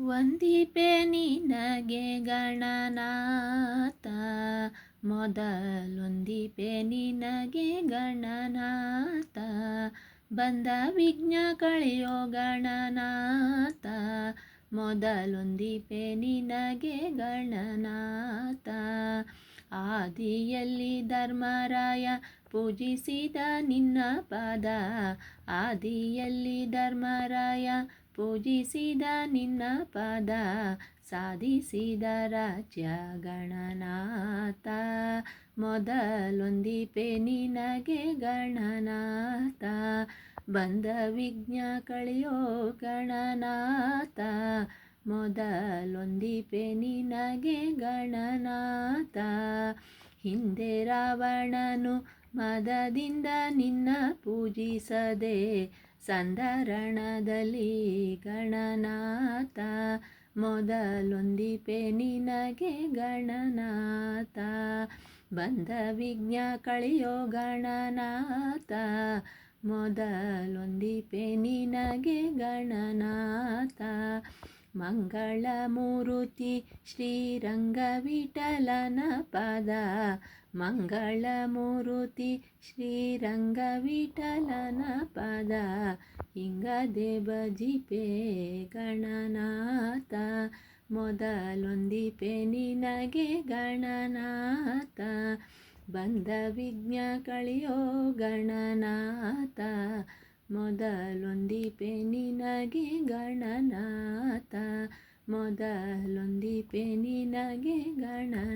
ವಂದಿಪೆ ನಿನಗೆ ಗಣನಾಥ. ಮೊದಲೊಂದಿಪೆ ನಿನಗೆ ಗಣನಾಥ. ಬಂದ ವಿಘ್ನ ಕಳೆಯೋ ಗಣನಾಥ. ಮೊದಲೊಂದಿಪೆ ನಿನಗೆ ಗಣನಾಥ. ಆದಿಯಲ್ಲಿ ಧರ್ಮರಾಯ ಪೂಜಿಸಿದ ನಿನ್ನ ಪದ. ಆದಿಯಲ್ಲಿ ಧರ್ಮರಾಯ ಪೂಜಿಸಿದ ನಿನ್ನ ಪದ, ಸಾಧಿಸಿದ ರಾಜ್ಯ ಗಣನಾಥ ಮೊದಲೊಂದಿಪೆ ನಿನಗೆ ಗಣನಾಥ. ಬಂದ ವಿಘ್ನ ಕಳೆಯೋ ಗಣನಾಥ. ಮೊದಲೊಂದಿಪೆ ನಿನಗೆ ಗಣನಾಥ. ಹಿಂದೆ ರಾವಣನು ಮದದಿಂದ ನಿನ್ನ ಪೂಜಿಸದೆ ಸಂಧರಣದಲ್ಲಿ ಗಣನಾಥ ಮೊದಲೊಂದಿಪೆ ನಿನಗೆ ಗಣನಾಥ. ಬಂದ ವಿಘ್ನ ಕಳೆಯೋ ಗಣನಾಥ ಮೊದಲೊಂದಿಪೆ ನಿನಗೆ ಗಣನಾಥ. ಮಂಗಳ ಮೂರುತಿ ಶ್ರೀರಂಗ ಪದ. ಮಂಗಳ ಮೂರುತಿ ಶ್ರೀರಂಗ ವಿಠಲನ ಪದ. ಹಿಂಗದೆ ಬಜಿಪೆ ಗಣನಾಥ. ಮೊದಲೊಂದಿಪೆ ನಿನಗೆ ಗಣನಾಥ. ಬಂದ ವಿಘ್ನ ಕಳಿಯೋ ಗಣನಾಥ. ಮೊದಲೊಂದಿಪೆ ನಿನಗೆ ಗಣನಾಥ ಮೊದಲೊಂದಿಪೆ ನಿನಗೆ ಗಣನಾಥ.